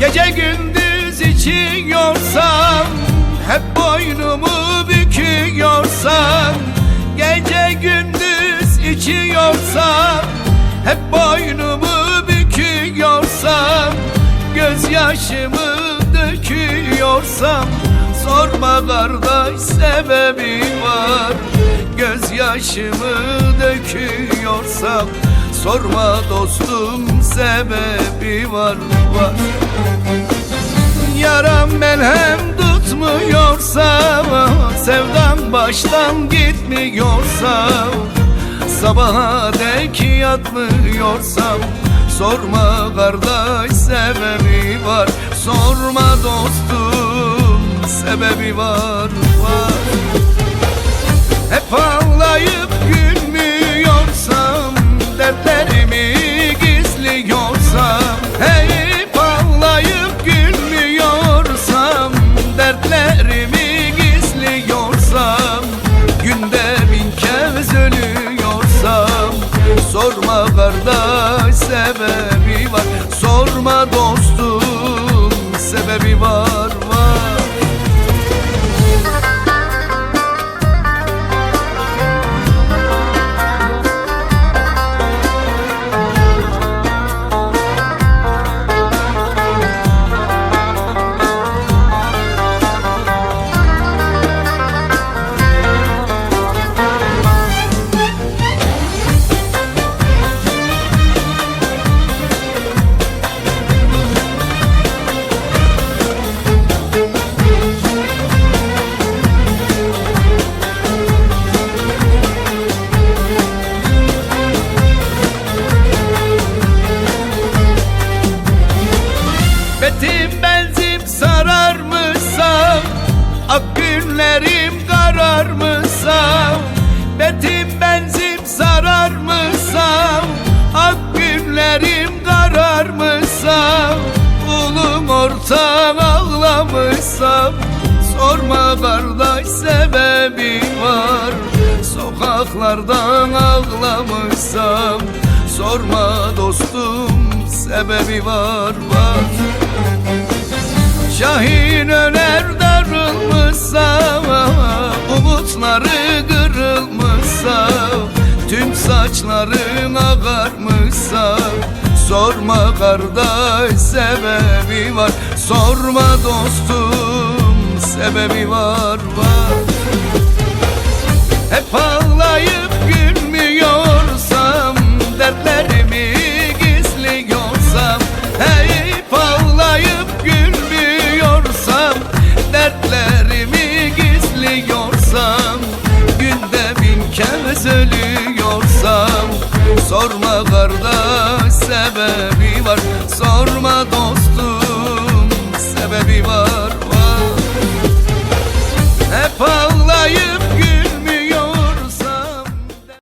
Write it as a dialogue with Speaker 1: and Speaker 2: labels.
Speaker 1: Gece gündüz içiyorsan Hep boynumu büküyorsan Gece gündüz içiyorsan Hep boynumu büküyorsan Gözyaşımı döküyorsam Sorma kardeş sebebi var. Gözyaşımı döküyorsam Sorma dostum sebebi var var. Yaram melhem tutmuyorsa Sevdam baştan gitmiyorsa Sabaha dek yatmıyorsam Sorma kardeş sebebi var. Sorma dostum sebebi var var. Hep ağlayıp gülmüyorsam Dertlerimi gizliyorsam Günde bin kez ölüyorsam Sorma kardeş sebebi günlerim karar mısam Betim benzim sarar mısam Ak günlerim karar mısam Ulum ortam ağlamışsam Sorma kardeş sebebi var. Sokaklardan ağlamışsam Sorma dostum sebebi var var Şahin öner darılmışsa Umutları kırılmışsa Tüm saçların ağarmışsa Sorma kardeş sebebi var Sorma dostum sebebi var var. Hep ölüyorsam Sorma kardeş sebebi var. Sorma dostum